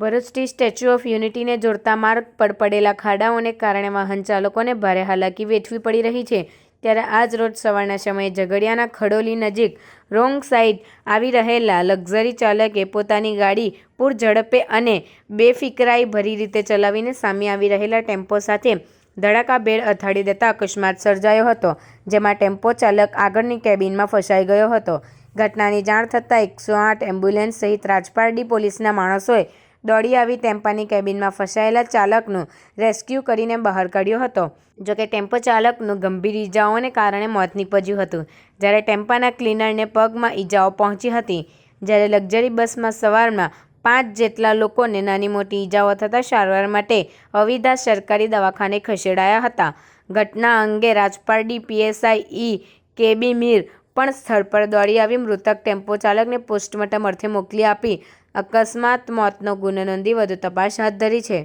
ભરૂચથી statue of યુનિટીને જોડતા માર્ગ પર પડેલા ખાડાઓને કારણે વાહન ચાલકોને ભારે હાલાકી વેઠવી પડી રહી છે. ત્યારે આજ રોજ સવારના સમયે ઝઘડિયાના ખડોલી નજીક રોંગ સાઈડ આવી રહેલા લક્ઝરી ચાલકે પોતાની ગાડી પૂર ઝડપે અને બેફિકરાઈ ભરી રીતે ચલાવીને સામે આવી રહેલા ટેમ્પો સાથે ધડાકાભેર અથાડી દેતા અકસ્માત સર્જાયો હતો, જેમાં ટેમ્પો ચાલક આગળની કેબિનમાં ફસાઈ ગયો હતો. ઘટનાની જાણ થતાં એકસો આઠ એમ્બ્યુલન્સ સહિત રાજપારડી પોલીસના માણસોએ દોડી આવી ટેમ્પાની કેબિનમાં ફસાયેલા ચાલકનું રેસ્ક્યુ કરીને બહાર કાઢ્યો હતો. જોકે ટેમ્પો ચાલકનું ગંભીર ઈજાઓને કારણે મોત નીપજ્યું હતું. જ્યારે ટેમ્પાના ક્લીનરને પગમાં ઈજાઓ પહોંચી હતી, જ્યારે લક્ઝરી બસમાં સવારમાં પાંચ જેટલા લોકોને નાની મોટી ઈજાઓ થતાં સારવાર માટે અવિધા સરકારી દવાખાને ખસેડાયા હતા. ઘટના અંગે Rajpardi PSI E K B Mir પણ સ્થળ પર દોડી આવી મૃતક ટેમ્પો ચાલકને પોસ્ટમોર્ટમ અર્થે મોકલી આપી અકસ્માત મોતનો ગુનો નોંધી વધુ તપાસ હાથ ધરી છે.